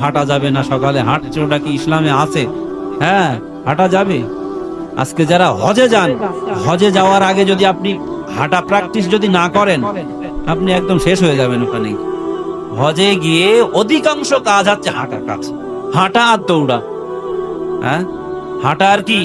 হাঁটা যাবে না, সকালে ওটা কি ইসলামে আছে? হ্যাঁ হাঁটা যাবে। আজকে যারা হজে যান, হজে যাওয়ার আগে যদি আপনি হাঁটা প্র্যাকটিস যদি না করেন, আপনি একদম শেষ হয়ে যাবেন ওখানে। হজে গিয়ে অধিকাংশ কাজ হচ্ছে হাঁটার কাজ। হাঁটা আর দৌড়া। হ্যাঁ? হাঁটা আর কি?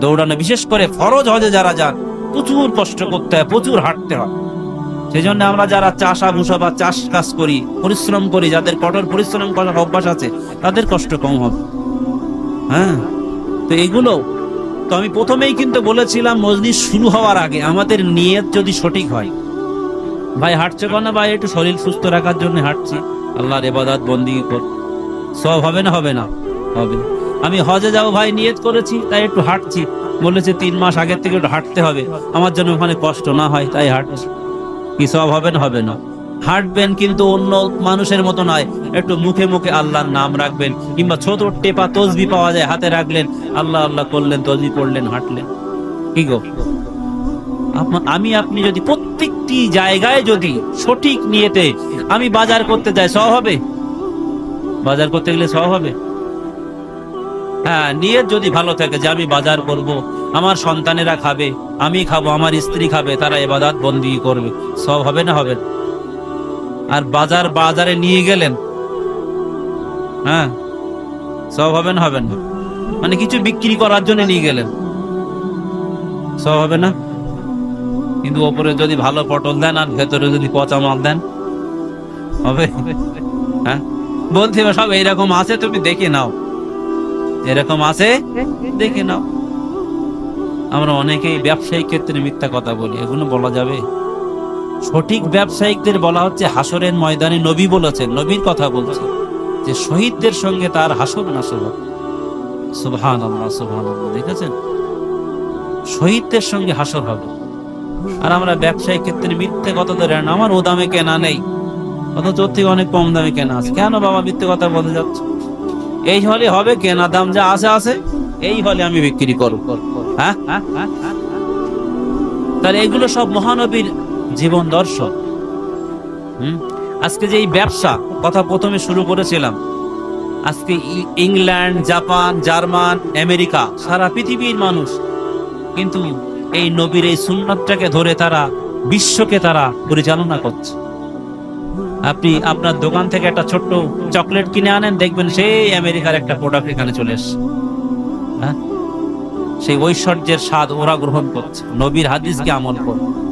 দৌড়ানো, বিশেষ করে ফরজ হজে যারা যান, প্রচুর কষ্ট করতে হয়, প্রচুর হাঁটতে হয়। সেই জন্য আমরা যারা চাষা ভুষা বা চাষ কাজ করি, পরিশ্রম করি, যাদের কঠোর পরিশ্রম করার অভ্যাস আছে, তাদের কষ্ট কম হবে। হ্যাঁ? তো এগুলো, তো আমি প্রথমেই কিন্তু বলেছিলাম মজলিস শুরু হওয়ার আগে আমাদের নিয়ত যদি সঠিক হয়। ভাই, হাঁটছে কেন? ভাই, একটু শরীর সুস্থ রাখার জন্য হাঁটছি। আল্লাহর এবাদাত বন্দি কর সব হবে না হবে না? হবে। আমি হজে যাব ভাই, নিয়ত করেছি, তাই একটু হাঁটছি। বলেছে, তিন মাস আগের থেকে একটু হাঁটতে হবে। আমার জন্য ওখানে কষ্ট না হয়, তাই হাঁটছি। কি সব হবে না। হাঁটবেন কিন্তু অন্য মানুষের মতো নয়। একটু মুখে মুখে আল্লাহর নাম রাখবেন কিংবা ছোট টেপা তসবি পাওয়া যায়, হাতে রাখলেন, আল্লাহ আল্লাহ করলেন, তসবি পড়লেন, হাঁটলেন। কি গো? আমি আপনি যদি প্রত্যেকটি জায়গায় যদি সঠিক নিয়েতে আমি বাজার করতে যাই সব হবে? বাজার করতে গেলে সব হবে? হ্যাঁ নিয়ত যদি ভালো থাকে যে আমি বাজার করব, আমার সন্তানেরা খাবে, আমি খাব, আমার স্ত্রী খাবে, তারা এবাদাত বন্দি করবে। সব হবে না হবে? আর বাজার বাজারে নিয়ে গেলেন? হ্যাঁ সব হবে না হবে না? মানে কিছু বিক্রি করার জন্য নিয়ে গেলেন? সব হবে না? কিন্তু ওপরে যদি ভালো পটল দেন আর ভেতরে যদি পচা মাল দেন, হবে? হ্যাঁ বলছি সব এইরকম আছে, তুমি দেখে নাও। এরকম আছে, দেখে নাও। আমরা অনেকেই ব্যবসায়িক ক্ষেত্রে মিথ্যা কথা বলি, এগুলো বলা যাবে। সঠিক ব্যবসায়িকদের বলা হচ্ছে হাসরের ময়দানে নবী বলেছেন, নবীর কথা বলছে, যে শহীদদের সঙ্গে তার হাসর হবে সুবহান আল্লাহ সুবহান আল্লাহ দেখেছেন? শহীদদের সঙ্গে হাসর হবে। আর আমরা ব্যবসায়িক ক্ষেত্রে মিথ্যে কথা ধরে আমার ও দামে কেনা নেই, অথচ থেকে অনেক কম দামে কেনা আছে। কেন বাবা মিথ্যে কথা বলে যাচ্ছে? এই হলে হবে কেনা দাম যা আছে আছে। এই হলে আমি বিক্রি করব। হ্যাঁ। তাহলে এগুলো সব মহানবীর জীবন দর্শন। হুম? আজকে যে এই ব্যবসা, কথা প্রথমে শুরু করেছিলাম। আজকে ইংল্যান্ড, জাপান, জার্মান, আমেরিকা, সারা পৃথিবীর মানুষ। কিন্তু এই নবীর এই সুন্নতটাকে ধরে তারা, বিশ্বকে তারা পরিচালনা করছে। আপনি আপনার দোকান থেকে একটা ছোট্ট চকলেট কিনে আনেন, দেখবেন সেই আমেরিকার একটা প্রোডাক্ট এখানে চলে এসছে। হ্যাঁ? সেই ঐশ্বর্যের স্বাদ ওরা গ্রহণ করছে। নবীর হাদিসকে আমল করে।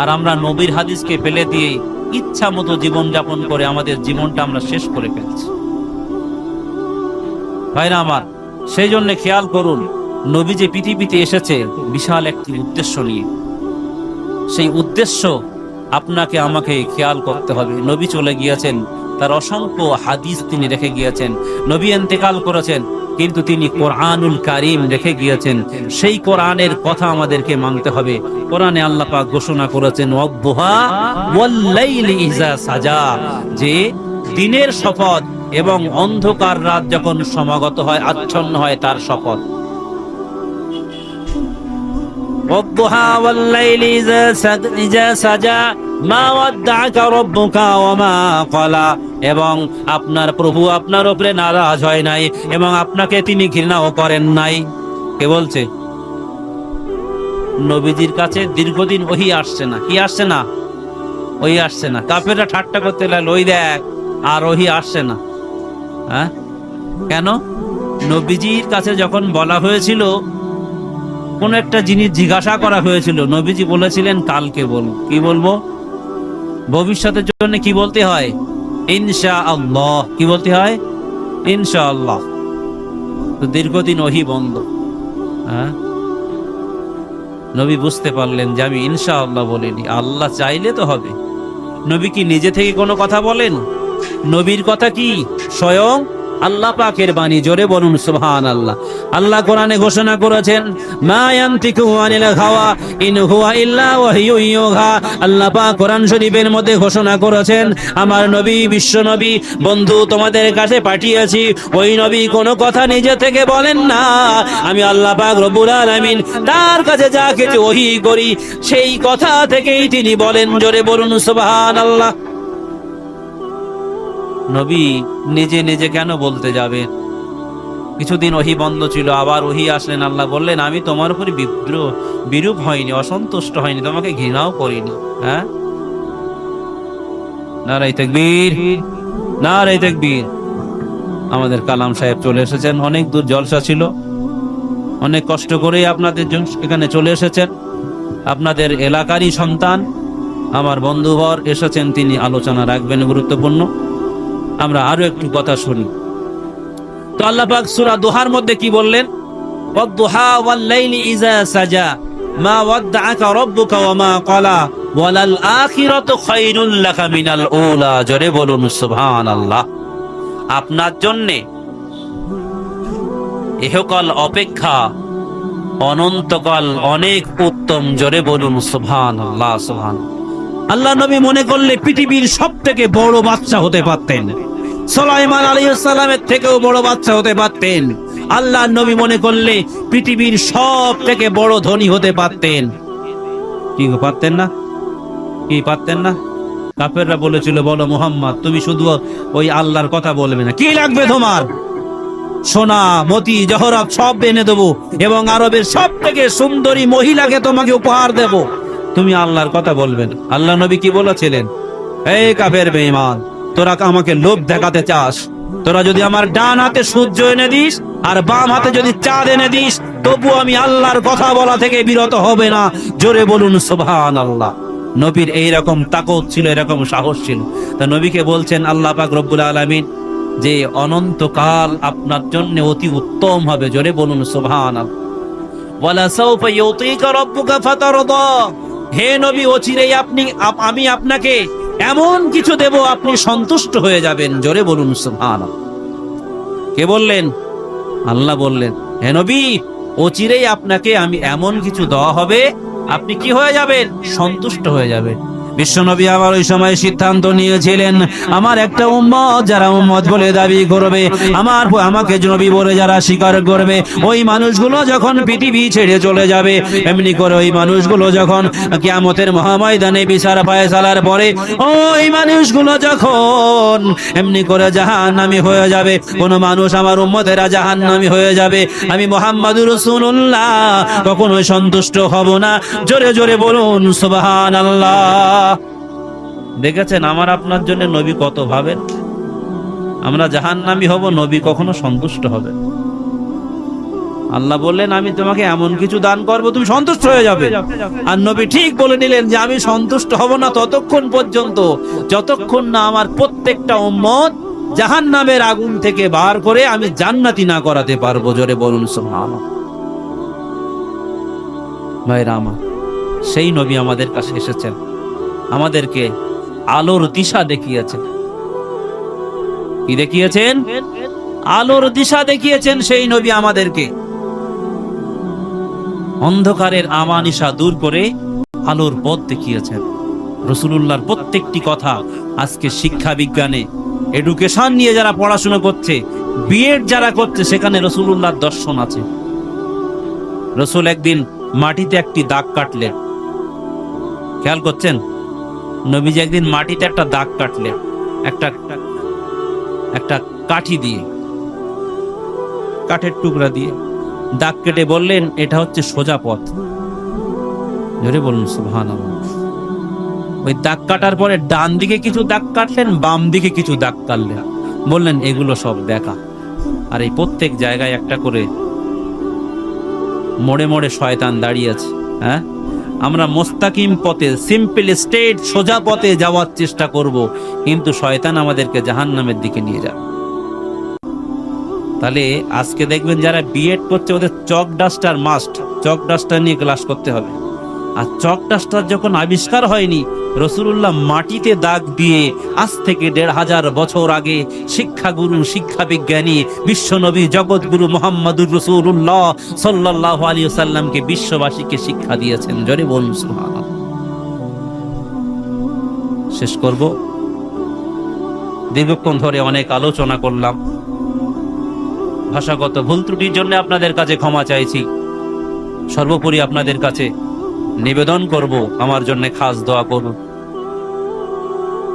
আর আমরা নবীর হাদিসকে ফেলে দিয়ে ইচ্ছা মতো জীবন যাপন করে আমাদের জীবনটা আমরা শেষ করে ফেলছি। ভাইরা আমার, সেই জন্য খেয়াল করুন, নবী যে পৃথিবীতে এসেছে, বিশাল একটি উদ্দেশ্য নিয়ে। সেই উদ্দেশ্য আপনাকে আমাকে খেয়াল করতে হবে। নবী চলে গিয়েছেন। তার অসংখ্য হাদিস তিনি রেখে গিয়েছেন। নবী এন্তেকাল করেছেন, কিন্তু তিনি কোরআনুল কারিম রেখে গিয়েছেন। সেই কোরআনের কথা আমাদেরকে মানতে হবে। কোরআনে আল্লাহ পাক ঘোষণা করেছেন সাজা যে দিনের শপথ এবং অন্ধকার রাত যখন সমাগত হয়, আচ্ছন্ন হয়, তার শপথ। والضحى والليل إذا سد- إذا سجى ما ودعك ربك وما قلى এবং আপনার প্রভু আপনার উপরে নারাজ হয় নাই এবং আপনাকে তিনি ঘৃণাও করেন নাই কে বলছে নবীজির কাছে দীর্ঘদিন ওহি আসছে না কি আসছে না ওই আসছে না কাফেররা ঠাট্টা করতে লাগলো ওই দেখ আর ওহি আসছে না হ্যাঁ কেন নবীজির কাছে যখন বলা হয়েছিল কোন একটা জিনিস জিজ্ঞাসা করা হয়েছিল। নবীজি বলেছিলেন, কালকে বলব। কি বলব? ভবিষ্যতের জন্য কি বলতে হয়? ইনশা আল্লাহ কি বলতে হয়? ইনশা আল্লাহ তো দীর্ঘদিন ওহি বন্ধ। হ্যাঁ? নবী বুঝতে পারলেন যে আমি ইনশা আল্লাহ বলিনি। আল্লাহ চাইলে তো হবে। নবী কি নিজে থেকে কোনো কথা বলেন? নবীর কথা কি? স্বয়ং আল্লাহ পাকের বাণী জোরে বলুন সুবহান আল্লাহ আল্লাহ কোরআনে ঘোষণা করেছেন, মা ইয়ানতিকু আনিল হাওয়া, ইন হুয়া ইল্লা ওয়াহিয়ু ইউহা। আল্লাহ পাক কোরআন শরীফের মধ্যে ঘোষণা করেছেন, আমার নবী বিশ্ব নবী, বন্ধু তোমাদের কাছে পাঠিয়েছি, ওই নবী কোনো কথা নিজে থেকে বলেন না। আমি আল্লাহ পাক রব্বুল আলামিন তার কাছে যা কিছু ওহি করি, সেই কথা থেকেই তিনি বলেন। জোরে বলুন সুবহান আল্লাহ নবী নিজে নিজে কেন বলতে যাবে? কিছুদিন ওহি বন্ধ ছিল, আবার ওহি আসলেন, আল্লাহ বললেন, আমি তোমার উপরে বিদ্রোহ, বিরূপ হয়নি, অসন্তুষ্ট হয়নি, তোমাকে ঘৃণাও করিনি। হ্যাঁ? নারাই তেকবীর নারাই তেকবীর। আমাদের কালাম সাহেব চলে এসেছেন, অনেক দূর জলসা ছিল। অনেক কষ্ট করেই আপনাদের এখানে চলে এসেছেন। আপনাদের এলাকারই সন্তান, আমার বন্ধুবর এসেছেন, তিনি আলোচনা রাখবেন গুরুত্বপূর্ণ। আমরা আরও একটু কথা শুনি। তো আল্লাহ পাক সূরা দোহার মধ্যে কি বললেন? ওয়াদ-দুহা ওয়াল-লাইলি ইযা সাজা, মা ওয়াদ্দাআকা রাব্বুকা ওয়া মা ক্বালা, ওয়ালাল আখিরাতু খায়রুল লাকা মিনাল উলা। জোরে বলুন, সুবহানাল্লাহ। আপনার জন্যে ইহকাল অপেক্ষা অনন্তকাল অনেক উত্তম। জোরে বলুন, সুবহানাল্লাহ সুবহান আল্লাহ নবী মনে করলে পৃথিবীর সব থেকে বড় বাচ্চা হতে পারতেন। সোলাইমান আলাইহিসসালামের থেকেও বড় বাচ্চা হতে পারতেন। আল্লাহ নবী মনে করলে পৃথিবীর সব থেকে বড় ধনী হতে পারতেন। কি পারতেন না? কি, পারতেন না? কাফেররা বলেছিল, বলো মোহাম্মদ, তুমি শুধু ওই আল্লাহর কথা বলবে না। কি লাগবে তোমার? সোনা, মতি, জহরাব, সব এনে দেবো এবং আরবের সব থেকে সুন্দরী মহিলাকে তোমাকে উপহার দেব। তুমি আল্লাহর কথা বলবেন আল্লাহ নবী কি বলেছিলেন? এই কাফের বেঈমান তোরা আমাকে লোভ দেখাতে চাস। তোরা যদি আমার ডান হাতে সূর্য এনে দিস আর বাম হাতে যদি চাঁদ এনে দিস তবু আমি আল্লাহর কথা বলা থেকে বিরত হবে না। জোরে বলুন সুবহান আল্লাহ নবীর এইরকম তাকত ছিল এরকম সাহস ছিল। তা নবীকে বলছেন, আল্লাহ পাক রব্বুল আলামিন, যে অনন্তকাল আপনার জন্য অতি উত্তম হবে। জোরে বলুন ইউতিকা হে নবী, অচিরেই আপনি আমি আপনাকে এমন কিছু দেব আপনি সন্তুষ্ট হয়ে যাবেন। জোরে বলুন সুহান কে বললেন? আল্লাহ বললেন, হে নবী, অচিরেই আপনাকে আমি এমন কিছু দেওয়া হবে, আপনি কি হয়ে যাবেন? সন্তুষ্ট হয়ে যাবেন। বিশ্বনবী আবার ওই সময় সিদ্ধান্ত নিয়েছিলেন, আমার একটা উম্মত যারা উম্মত বলে দাবি করবে, আমার আমাকে নবী বলে যারা স্বীকার করবে, ওই মানুষগুলো যখন পৃথিবী ছেড়ে চলে যাবে, এমনি করে ওই মানুষগুলো যখন কিয়ামতের মহাময়দানে বিচার ফায়সালার পরে, ওই মানুষগুলো যখন এমনি করে জাহান্নামী হয়ে যাবে, কোন মানুষ আমার উম্মতেরা জাহান্নামী হয়ে যাবে, আমি মোহাম্মদুর রাসূলুল্লাহ, কখনোই সন্তুষ্ট হব না। জোরে জোরে বলুন, সুবহানাল্লাহ। দেখেছেন, আমার আপনার জন্য নবী কত ভাবেন? আমরা জাহান্নামী হব, নবী কখনো সন্তুষ্ট হবে। আল্লাহ বললেন, আমি তোমাকে এমন কিছু দান করব, তুমি সন্তুষ্ট হয়ে যাবে। আর নবী ঠিক বলে নিলেন যে, আমি সন্তুষ্ট হব না ততক্ষণ পর্যন্ত, যতক্ষণ না আমার প্রত্যেকটা উম্মত জাহান নামের আগুন থেকে বার করে আমি জান্নাতি না করাতে পারব। জোরে বলুন ভাইরা আমার, সেই নবী আমাদের কাছে এসেছেন। আমাদেরকে আলোর দিশা দেখিয়েছেন। কি দেখিয়েছেন? আলোর দিশা দেখিয়েছেন সেই নবী আমাদেরকে। অন্ধকারের আমানিশা দূর করে আলোর পথ দেখিয়েছেন। রসুলুল্লাহর প্রত্যেকটি কথা আজকে শিক্ষা বিজ্ঞানে, এডুকেশন নিয়ে যারা পড়াশোনা করছে, বিএড যারা করছে, সেখানে রসুলুল্লাহর দর্শন আছে। রসুল একদিন মাটিতে একটি দাগ কাটলেন। খেয়াল করছেন? নবীজি একদিন মাটিতে একটা দাগ কাটলেন, একটা একটা কাঠি দিয়ে, কাঠের টুকরা দিয়ে দাগ কেটে বললেন, এটা হচ্ছে সোজা পথ। জোরে বলুন সুবহান ওই দাগ কাটার পরে ডান দিকে কিছু দাগ কাটলেন, বাম দিকে কিছু দাগ কাটলেন। বললেন, এগুলো সব দেখা। আর এই প্রত্যেক জায়গায় একটা করে মোড়ে মোড়ে শয়তান দাঁড়িয়ে আছে হ্যাঁ? আমরা মোস্তাকিম পথে, সিম্পল স্টেট, সোজা পথে যাওয়ার চেষ্টা করব। কিন্তু শয়তান আমাদেরকে জাহান নামের দিকে নিয়ে যাবে। তাহলে আজকে দেখবেন যারা বিএড করছে, ওদের chalk duster must chalk duster নিয়ে ক্লাস করতে হবে। আর চক ডাস্টার যখন আবিষ্কার হয়নি রসুল্লাহ মাটিতে দাগ দিয়ে আজ থেকে দেড় হাজার বছর আগে শিক্ষাগুরু শিক্ষা বিজ্ঞানী বিশ্বনবী, জগৎগুরু মোহাম্মদুর রসুল্লাহ সাল্লাহ আলী সাল্লামকে বিশ্ববাসীকে শিক্ষা দিয়েছেন। জরে। শেষ করব। দীর্ঘক্ষণ ধরে অনেক আলোচনা করলাম। ভাষাগত ভুল ত্রুটির জন্য আপনাদের কাছে ক্ষমা চাইছি। সর্বোপরি আপনাদের কাছে নিবেদন করব, আমার জন্য খাস দোয়া করুন।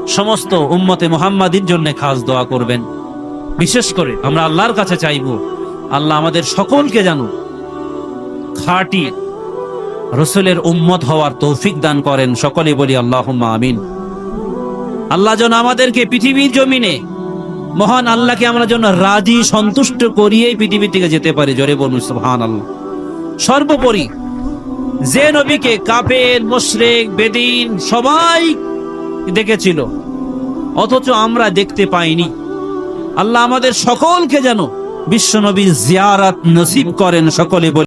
সমস্ত উম্মতে মুহাম্মাদির জন্য খাস দোয়া করবেন। বিশেষ করে আমরা আল্লাহর কাছে চাইব, আল্লাহ আমাদের সকলকে জানো খাঁটি রসুলের উম্মত হওয়ার তৌফিক দান করেন। সকলে বলি আল্লাহ আমিন। আল্লাহ যেন আমাদেরকে পৃথিবীর জমিনে মহান আল্লাহকে আমরা যেন রাজি সন্তুষ্ট করিয়েই পৃথিবী থেকে যেতে পারি। জোরে বলুন সুবহান আল্লাহ সর্বোপরি যে নবীকে কাপের, মশ্রেক, বেদিন সবাই দেখেছিল, অথচ আমরা দেখতে পাইনি। আল্লাহ আমাদের সকলকে যেন বিশ্ব নবীর জিয়ারাত নসিব করেন সকলে বলি